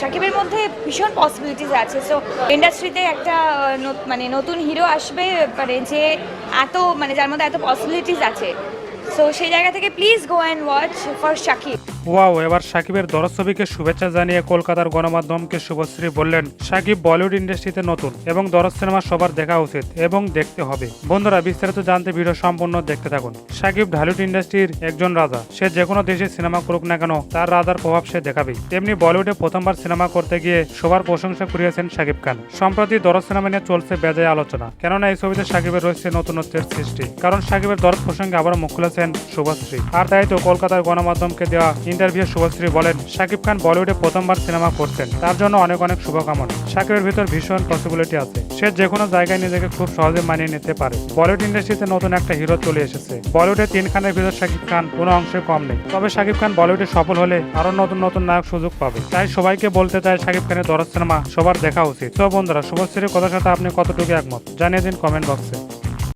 সাকিবের মধ্যে ভীষণ পসিবিলিটিস আছে। সো ইন্ডাস্ট্রিতে একটা মানে নতুন হিরো আসবে মানে যে এত মানে যার মধ্যে এত পসিবিলিটিস আছে। সো সেই জায়গা থেকে please go and watch for Shakib wow এবার সাকিবের দরজ ছবিকে শুভেচ্ছা জানিয়ে কলকাতার গণমাধ্যমকে শুভশ্রী বললেন, সাকিব বলিউড ইন্ডাস্ট্রিতে নতুন এবং দরজ সিনেমা সবার দেখা উচিত এবং দেখতে হবে। বন্ধুরা, বিস্তারিত জানতে ভিডিও সম্পূর্ণ দেখতে থাকুন। সাকিব ঢালিউড ইন্ডাস্ট্রির একজন রাজা। সে যে কোনো দেশে সিনেমা করুক না কেন, তার রাজার প্রভাব সে দেখাবে তেমনি বলিউডে প্রথমবার সিনেমা করতে গিয়ে সবার প্রশংসা করিয়েছেন সাকিব খান। সম্প্রতি দরজ সিনেমা নিয়ে চলছে বেজায় আলোচনা। কেননা, এই ছবিতে সাকিবের রয়েছে নতুনত্বের সৃষ্টি। কারণ, সাকিবের দরদ প্রসঙ্গে আবার মুখ খুলেছেন শুভশ্রী। আর তাই তো কলকাতার গণমাধ্যমকে দেওয়া ইন্টারভিউ শুভশ্রী বলেন সাকিব খান বলিউডে প্রথমবার সিনেমা করছেন। তার জন্য অনেক অনেক শুভকামনা। সাকিবের ভিতর ভীষণ পসিবিলিটি আছে। সে যে কোনো জায়গায় নিজেকে খুব সহজে মানিয়ে নিতে পারে। বলিউড ইন্ডাস্ট্রিতে নতুন একটা হিরো চলে এসেছে। বলিউডে তিন খানের ভিতর সাকিব খান কোনো অংশে কম নেই। তবে সাকিব খান বলিউডে সফল হলে আরও নতুন নতুন নায়ক সুযোগ পাবে। তাই সবাইকে বলতে চাই সাকিব খানের দরজ সিনেমা সবার দেখা উচিত। তো বন্ধুরা, শুভশ্রীর কথার সাথে আপনি কতটুকু একমত? জানিয়ে দিন কমেন্ট বক্সে